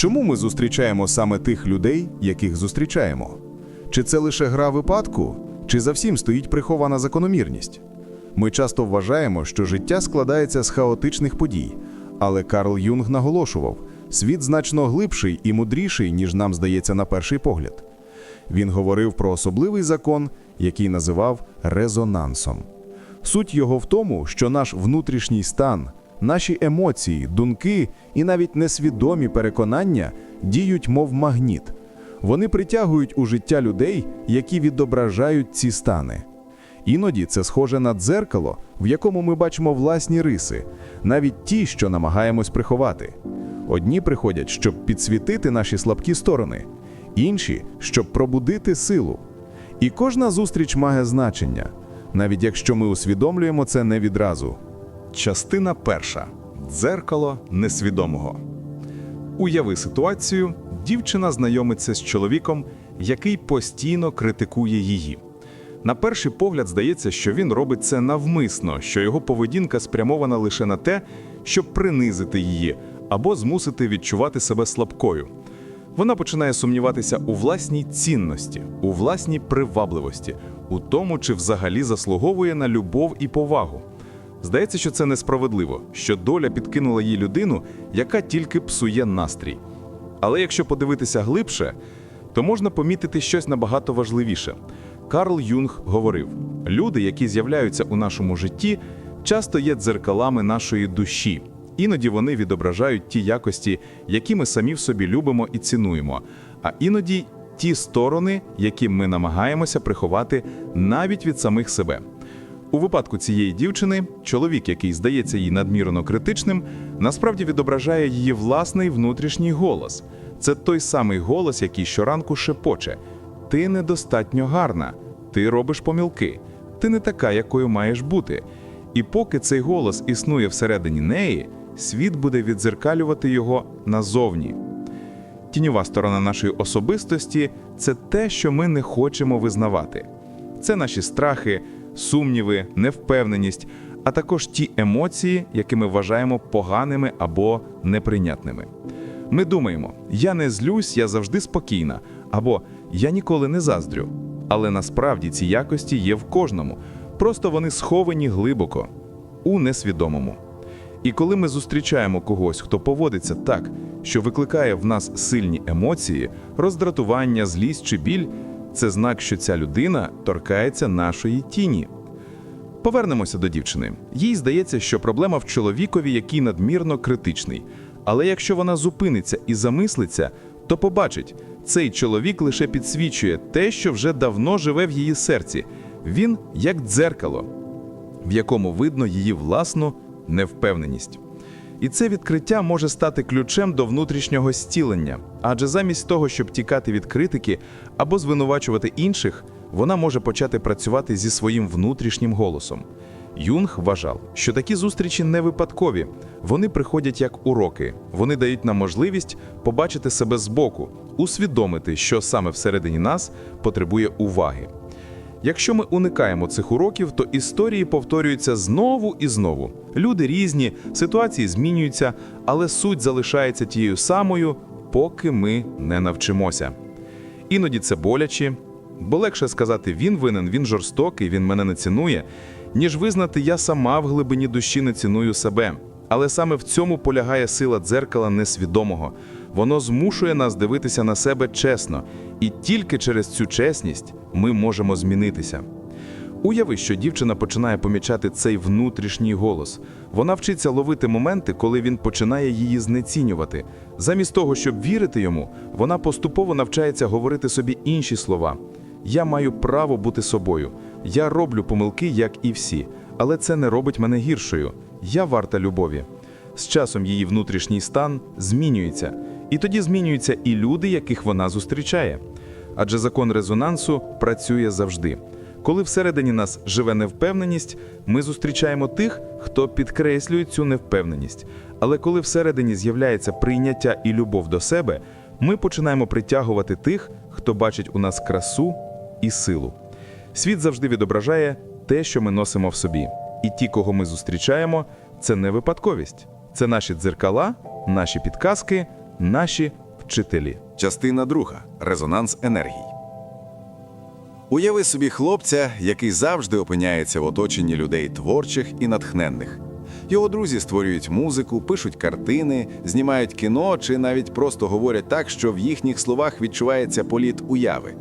Чому ми зустрічаємо саме тих людей, яких зустрічаємо? Чи це лише гра випадку, чи за всім стоїть прихована закономірність? Ми часто вважаємо, що життя складається з хаотичних подій, але Карл Юнг наголошував, світ значно глибший і мудріший, ніж нам здається на перший погляд. Він говорив про особливий закон, який називав резонансом. Суть його в тому, що наш внутрішній стан, наші емоції, думки і навіть несвідомі переконання діють мов магніт. Вони притягують у життя людей, які відображають ці стани. Іноді це схоже на дзеркало, в якому ми бачимо власні риси, навіть ті, що намагаємось приховати. Одні приходять, щоб підсвітити наші слабкі сторони, інші щоб пробудити силу. І кожна зустріч має значення, навіть якщо ми усвідомлюємо це не відразу. Частина перша. Дзеркало несвідомого. Уяви ситуацію, дівчина знайомиться з чоловіком, який постійно критикує її. На перший погляд здається, що він робить це навмисно, що його поведінка спрямована лише на те, щоб принизити її або змусити відчувати себе слабкою. Вона починає сумніватися у власній цінності, у власній привабливості, у тому, чи взагалі заслуговує на любов і повагу. Здається, що це несправедливо, що доля підкинула їй людину, яка тільки псує настрій. Але якщо подивитися глибше, то можна помітити щось набагато важливіше. Карл Юнг говорив: люди, які з'являються у нашому житті, часто є дзеркалами нашої душі. Іноді вони відображають ті якості, які ми самі в собі любимо і цінуємо, а іноді ті сторони, які ми намагаємося приховати навіть від самих себе. У випадку цієї дівчини, чоловік, який здається їй надмірно критичним, насправді відображає її власний внутрішній голос. Це той самий голос, який щоранку шепоче: Ти недостатньо гарна, ти робиш помилки, ти не така, якою маєш бути. І поки цей голос існує всередині неї, світ буде відзеркалювати його назовні. Тіньова сторона нашої особистості це те, що ми не хочемо визнавати. Це наші страхи, сумніви, невпевненість, а також ті емоції, які ми вважаємо поганими або неприйнятними. Ми думаємо, я не злюсь, я завжди спокійна, або я ніколи не заздрю. Але насправді ці якості є в кожному, просто вони сховані глибоко, у несвідомому. І коли ми зустрічаємо когось, хто поводиться так, що викликає в нас сильні емоції, роздратування, злість чи біль, це знак, що ця людина торкається нашої тіні. Повернемося до дівчини. Їй здається, що проблема в чоловікові, який надмірно критичний. Але якщо вона зупиниться і замислиться, то побачить, цей чоловік лише підсвічує те, що вже давно живе в її серці. Він як дзеркало, в якому видно її власну невпевненість. І це відкриття може стати ключем до внутрішнього зцілення, адже замість того, щоб тікати від критики або звинувачувати інших, вона може почати працювати зі своїм внутрішнім голосом. Юнг вважав, що такі зустрічі не випадкові, вони приходять як уроки, вони дають нам можливість побачити себе збоку, усвідомити, що саме всередині нас потребує уваги. Якщо ми уникаємо цих уроків, то історії повторюються знову і знову. Люди різні, ситуації змінюються, але суть залишається тією самою, поки ми не навчимося. Іноді це боляче, бо легше сказати він винен, він жорстокий, він мене не цінує, ніж визнати я сама в глибині душі не ціную себе. Але саме в цьому полягає сила дзеркала несвідомого. Воно змушує нас дивитися на себе чесно, і тільки через цю чесність ми можемо змінитися. Уяви, що дівчина починає помічати цей внутрішній голос. Вона вчиться ловити моменти, коли він починає її знецінювати. Замість того, щоб вірити йому, вона поступово навчається говорити собі інші слова. Я маю право бути собою. Я роблю помилки, як і всі, але це не робить мене гіршою. Я варта любові. З часом її внутрішній стан змінюється, і тоді змінюються і люди, яких вона зустрічає. Адже закон резонансу працює завжди. Коли всередині нас живе невпевненість, ми зустрічаємо тих, хто підкреслює цю невпевненість. Але коли всередині з'являється прийняття і любов до себе, ми починаємо притягувати тих, хто бачить у нас красу і силу. Світ завжди відображає те, що ми носимо в собі. І ті, кого ми зустрічаємо, це не випадковість. Це наші дзеркала, наші підказки, наші вчителі. Частина друга резонанс енергій. Уяви собі хлопця, який завжди опиняється в оточенні людей творчих і натхненних. Його друзі створюють музику, пишуть картини, знімають кіно чи навіть просто говорять так, що в їхніх словах відчувається політ уяви.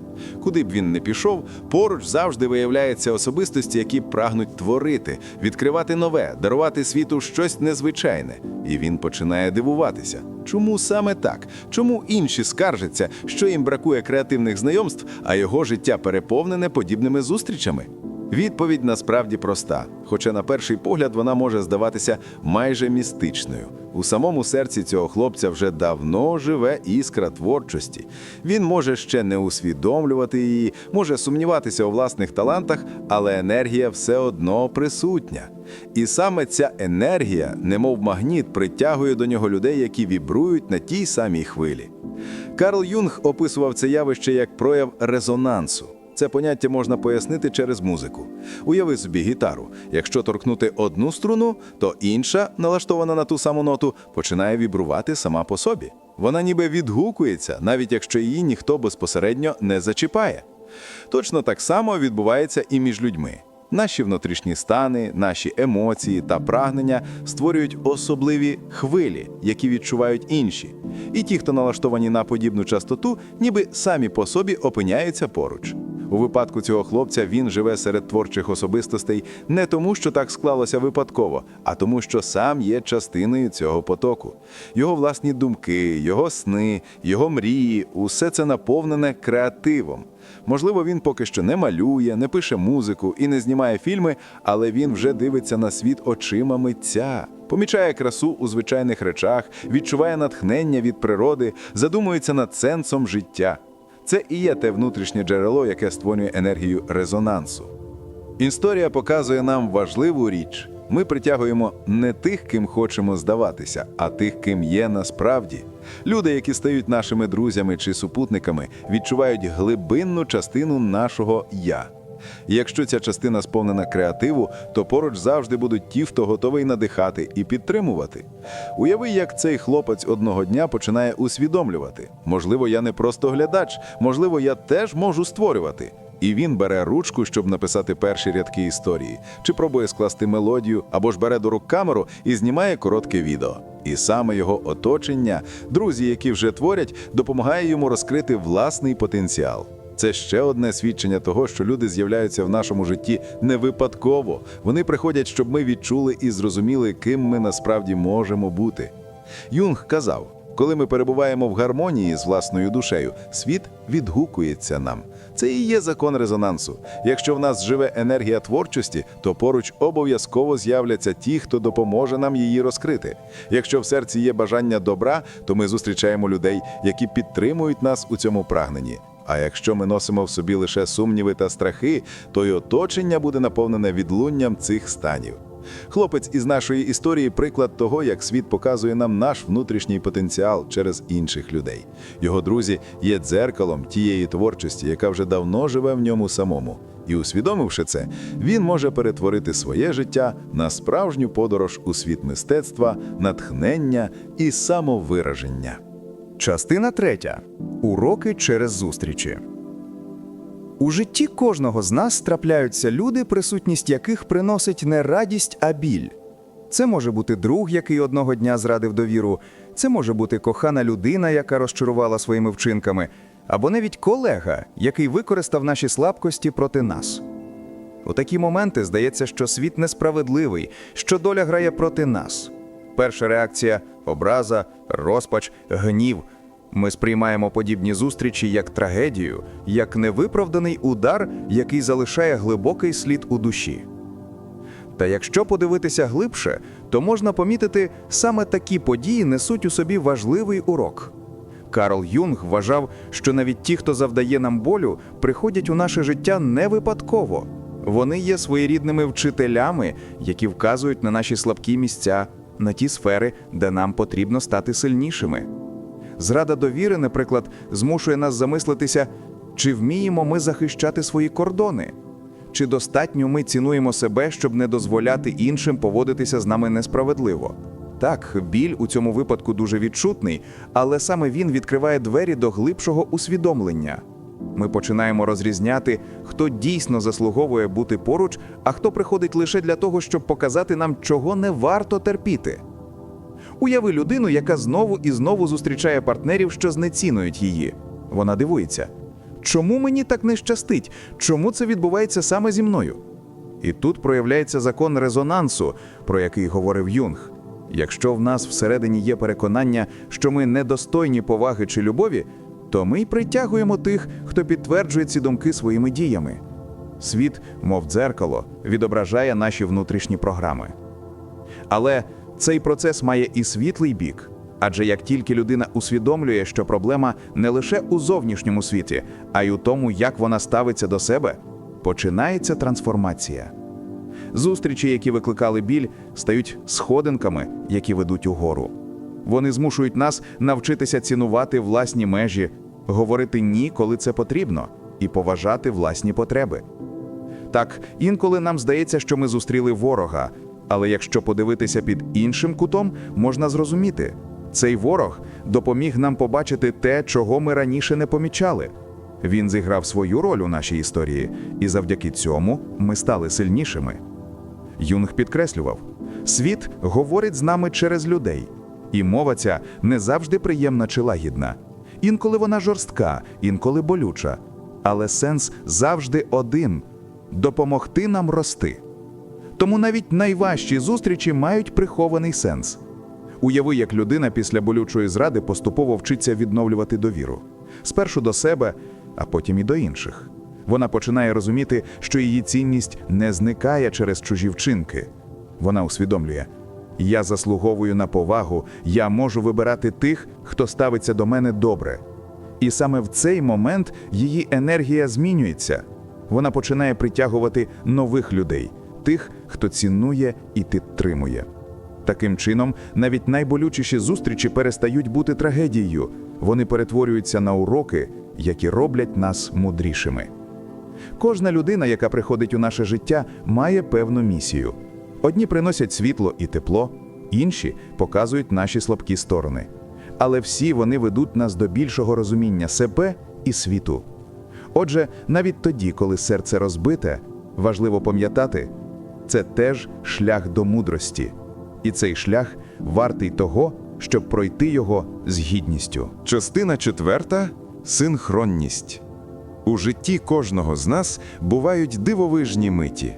Куди б він не пішов, поруч завжди виявляються особистості, які прагнуть творити, відкривати нове, дарувати світу щось незвичайне. І він починає дивуватися. Чому саме так? Чому інші скаржаться, що їм бракує креативних знайомств, а його життя переповнене подібними зустрічами? Відповідь насправді проста, хоча на перший погляд вона може здаватися майже містичною. У самому серці цього хлопця вже давно живе іскра творчості. Він може ще не усвідомлювати її, може сумніватися у власних талантах, але енергія все одно присутня. І саме ця енергія, немов магніт, притягує до нього людей, які вібрують на тій самій хвилі. Карл Юнг описував це явище як прояв резонансу. Це поняття можна пояснити через музику. Уяви собі гітару. Якщо торкнути одну струну, то інша, налаштована на ту саму ноту, починає вібрувати сама по собі. Вона ніби відгукується, навіть якщо її ніхто безпосередньо не зачіпає. Точно так само відбувається і між людьми. Наші внутрішні стани, наші емоції та прагнення створюють особливі хвилі, які відчувають інші. І ті, хто налаштовані на подібну частоту, ніби самі по собі опиняються поруч. У випадку цього хлопця він живе серед творчих особистостей не тому, що так склалося випадково, а тому, що сам є частиною цього потоку. Його власні думки, його сни, його мрії усе це наповнене креативом. Можливо, він поки що не малює, не пише музику і не знімає фільми, але він вже дивиться на світ очима митця. Помічає красу у звичайних речах, відчуває натхнення від природи, задумується над сенсом життя. Це і є те внутрішнє джерело, яке створює енергію резонансу. Історія показує нам важливу річ. Ми притягуємо не тих, ким хочемо здаватися, а тих, ким є насправді. Люди, які стають нашими друзями чи супутниками, відчувають глибинну частину нашого я. І якщо ця частина сповнена креативу, то поруч завжди будуть ті, хто готовий надихати і підтримувати. Уяви, як цей хлопець одного дня починає усвідомлювати: можливо, я не просто глядач, можливо, я теж можу створювати. І він бере ручку, щоб написати перші рядки історії, чи пробує скласти мелодію, або ж бере до рук камеру і знімає коротке відео. І саме його оточення, друзі, які вже творять, допомагає йому розкрити власний потенціал. Це ще одне свідчення того, що люди з'являються в нашому житті не випадково. Вони приходять, щоб ми відчули і зрозуміли, ким ми насправді можемо бути. Юнг казав: коли ми перебуваємо в гармонії з власною душею, світ відгукується нам. Це і є закон резонансу. Якщо в нас живе енергія творчості, то поруч обов'язково з'являться ті, хто допоможе нам її розкрити. Якщо в серці є бажання добра, то ми зустрічаємо людей, які підтримують нас у цьому прагненні. А якщо ми носимо в собі лише сумніви та страхи, то й оточення буде наповнене відлунням цих станів. Хлопець із нашої історії приклад того, як світ показує нам наш внутрішній потенціал через інших людей. Його друзі є дзеркалом тієї творчості, яка вже давно живе в ньому самому. І усвідомивши це, він може перетворити своє життя на справжню подорож у світ мистецтва, натхнення і самовираження. Частина третя. Уроки через зустрічі. У житті кожного з нас трапляються люди, присутність яких приносить не радість, а біль. Це може бути друг, який одного дня зрадив довіру, це може бути кохана людина, яка розчарувала своїми вчинками, або навіть колега, який використав наші слабкості проти нас. У такі моменти здається, що світ несправедливий, що доля грає проти нас. Перша реакція образа, розпач, гнів. Ми сприймаємо подібні зустрічі як трагедію, як невиправданий удар, який залишає глибокий слід у душі. Та якщо подивитися глибше, то можна помітити, саме такі події несуть у собі важливий урок. Карл Юнг вважав, що навіть ті, хто завдає нам болю, приходять у наше життя не випадково. Вони є своєрідними вчителями, які вказують на наші слабкі місця, на ті сфери, де нам потрібно стати сильнішими. Зрада довіри, наприклад, змушує нас замислитися, чи вміємо ми захищати свої кордони, чи достатньо ми цінуємо себе, щоб не дозволяти іншим поводитися з нами несправедливо. Так, біль у цьому випадку дуже відчутний, але саме він відкриває двері до глибшого усвідомлення. Ми починаємо розрізняти, хто дійсно заслуговує бути поруч, а хто приходить лише для того, щоб показати нам, чого не варто терпіти. Уяви людину, яка знову і знову зустрічає партнерів, що знецінують її. Вона дивується. Чому мені так не щастить? Чому це відбувається саме зі мною? І тут проявляється закон резонансу, про який говорив Юнг. Якщо в нас всередині є переконання, що ми недостойні поваги чи любові, то ми й притягуємо тих, хто підтверджує ці думки своїми діями. Світ, мов дзеркало, відображає наші внутрішні програми. Але цей процес має і світлий бік. Адже як тільки людина усвідомлює, що проблема не лише у зовнішньому світі, а й у тому, як вона ставиться до себе, починається трансформація. Зустрічі, які викликали біль, стають сходинками, які ведуть угору. Вони змушують нас навчитися цінувати власні межі, говорити ні, коли це потрібно, і поважати власні потреби. Так, інколи нам здається, що ми зустріли ворога, але якщо подивитися під іншим кутом, можна зрозуміти, цей ворог допоміг нам побачити те, чого ми раніше не помічали. Він зіграв свою роль у нашій історії, і завдяки цьому ми стали сильнішими. Юнг підкреслював: світ говорить з нами через людей, і мова ця не завжди приємна чи лагідна. Інколи вона жорстка, інколи болюча, але сенс завжди один допомогти нам рости. Тому навіть найважчі зустрічі мають прихований сенс. Уяви, як людина після болючої зради поступово вчиться відновлювати довіру. Спершу до себе, а потім і до інших. Вона починає розуміти, що її цінність не зникає через чужі вчинки. Вона усвідомлює: я заслуговую на повагу, я можу вибирати тих, хто ставиться до мене добре. І саме в цей момент її енергія змінюється. Вона починає притягувати нових людей, тих, хто цінує і підтримує. Таким чином, навіть найболючіші зустрічі перестають бути трагедією. Вони перетворюються на уроки, які роблять нас мудрішими. Кожна людина, яка приходить у наше життя, має певну місію. Одні приносять світло і тепло, інші показують наші слабкі сторони. Але всі вони ведуть нас до більшого розуміння себе і світу. Отже, навіть тоді, коли серце розбите, важливо пам'ятати, це теж шлях до мудрості, і цей шлях вартий того, щоб пройти його з гідністю. Частина четверта синхронність. У житті кожного з нас бувають дивовижні миті.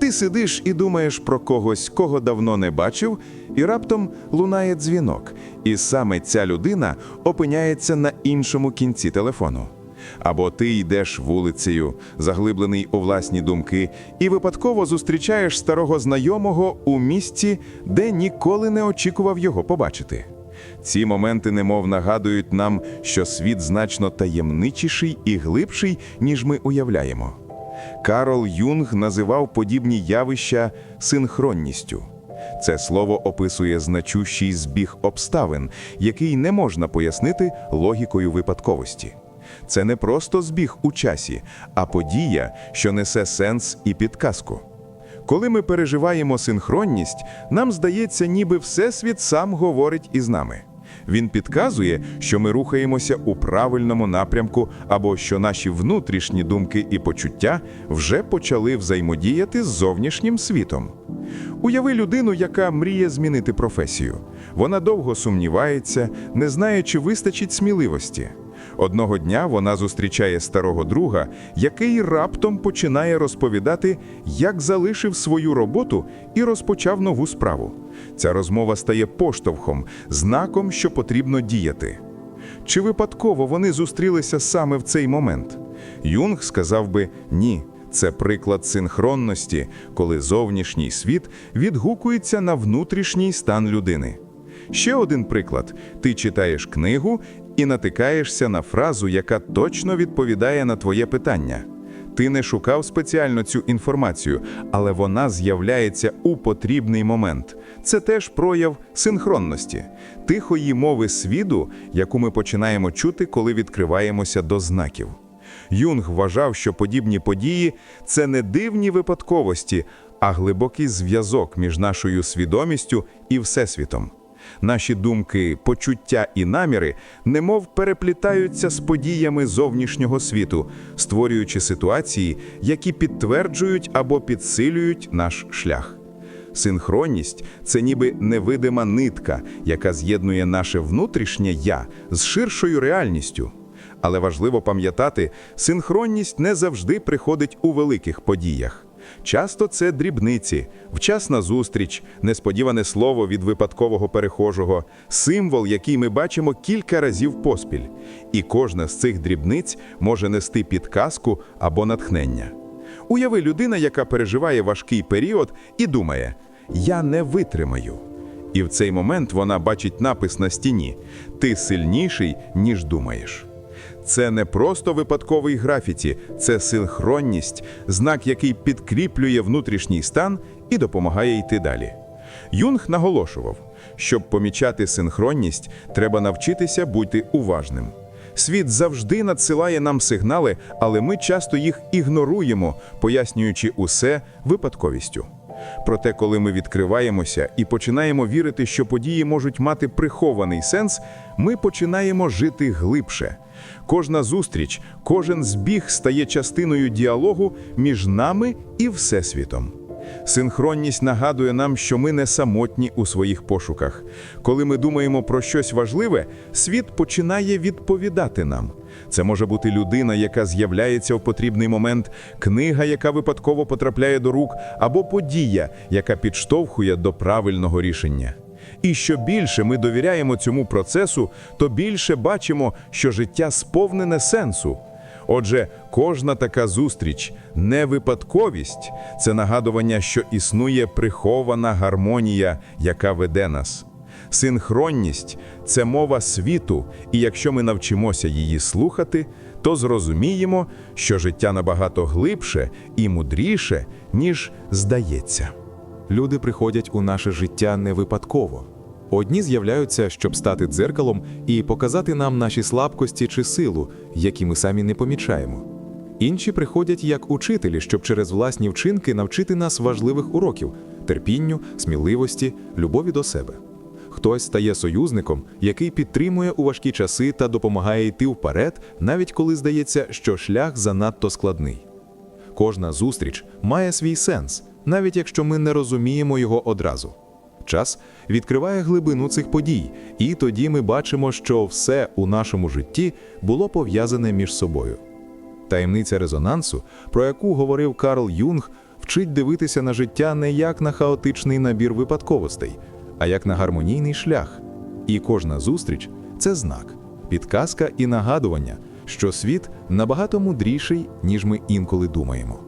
Ти сидиш і думаєш про когось, кого давно не бачив, і раптом лунає дзвінок, і саме ця людина опиняється на іншому кінці телефону. Або ти йдеш вулицею, заглиблений у власні думки, і випадково зустрічаєш старого знайомого у місці, де ніколи не очікував його побачити. Ці моменти немов нагадують нам, що світ значно таємничіший і глибший, ніж ми уявляємо. Карл Юнг називав подібні явища синхронністю. Це слово описує значущий збіг обставин, який не можна пояснити логікою випадковості. Це не просто збіг у часі, а подія, що несе сенс і підказку. Коли ми переживаємо синхронність, нам здається, ніби Всесвіт сам говорить із нами. Він підказує, що ми рухаємося у правильному напрямку, або що наші внутрішні думки і почуття вже почали взаємодіяти з зовнішнім світом. Уяви людину, яка мріє змінити професію. Вона довго сумнівається, не знає, чи вистачить сміливості. Одного дня вона зустрічає старого друга, який раптом починає розповідати, як залишив свою роботу і розпочав нову справу. Ця розмова стає поштовхом, знаком, що потрібно діяти. Чи випадково вони зустрілися саме в цей момент? Юнг сказав би ні. Це приклад синхронності, коли зовнішній світ відгукується на внутрішній стан людини. Ще один приклад: ти читаєш книгу і натикаєшся на фразу, яка точно відповідає на твоє питання. Ти не шукав спеціально цю інформацію, але вона з'являється у потрібний момент. Це теж прояв синхронності, тихої мови свіду, яку ми починаємо чути, коли відкриваємося до знаків. Юнг вважав, що подібні події це не дивні випадковості, а глибокий зв'язок між нашою свідомістю і Всесвітом. Наші думки, почуття і наміри немов переплітаються з подіями зовнішнього світу, створюючи ситуації, які підтверджують або підсилюють наш шлях. Синхронність це ніби невидима нитка, яка з'єднує наше внутрішнє я з ширшою реальністю. Але важливо пам'ятати, синхронність не завжди приходить у великих подіях. Часто це дрібниці, вчасна зустріч, несподіване слово від випадкового перехожого, символ, який ми бачимо кілька разів поспіль. І кожна з цих дрібниць може нести підказку або натхнення. Уяви людина, яка переживає важкий період і думає: Я не витримаю. І в цей момент вона бачить напис на стіні: Ти сильніший, ніж думаєш. Це не просто випадковий графіті, це синхронність, знак, який підкріплює внутрішній стан і допомагає йти далі. Юнг наголошував, щоб помічати синхронність, треба навчитися бути уважним. Світ завжди надсилає нам сигнали, але ми часто їх ігноруємо, пояснюючи усе випадковістю. Проте, коли ми відкриваємося і починаємо вірити, що події можуть мати прихований сенс, ми починаємо жити глибше. Кожна зустріч, кожен збіг стає частиною діалогу між нами і Всесвітом. Синхронність нагадує нам, що ми не самотні у своїх пошуках. Коли ми думаємо про щось важливе, світ починає відповідати нам. Це може бути людина, яка з'являється в потрібний момент, книга, яка випадково потрапляє до рук, або подія, яка підштовхує до правильного рішення. І що більше ми довіряємо цьому процесу, то більше бачимо, що життя сповнене сенсу. Отже, кожна така зустріч не випадковість, це нагадування, що існує прихована гармонія, яка веде нас. Синхронність це мова світу, і якщо ми навчимося її слухати, то зрозуміємо, що життя набагато глибше і мудріше, ніж здається. Люди приходять у наше життя не випадково. Одні з'являються, щоб стати дзеркалом і показати нам наші слабкості чи силу, які ми самі не помічаємо. Інші приходять як учителі, щоб через власні вчинки навчити нас важливих уроків терпінню, сміливості, любові до себе. Хтось стає союзником, який підтримує у важкі часи та допомагає йти вперед, навіть коли здається, що шлях занадто складний. Кожна зустріч має свій сенс, навіть якщо ми не розуміємо його одразу. Час відкриває глибину цих подій, і тоді ми бачимо, що все у нашому житті було пов'язане між собою. Таємниця резонансу, про яку говорив Карл Юнг, вчить дивитися на життя не як на хаотичний набір випадковостей, а як на гармонійний шлях. І кожна зустріч це знак, підказка і нагадування, що світ набагато мудріший, ніж ми інколи думаємо.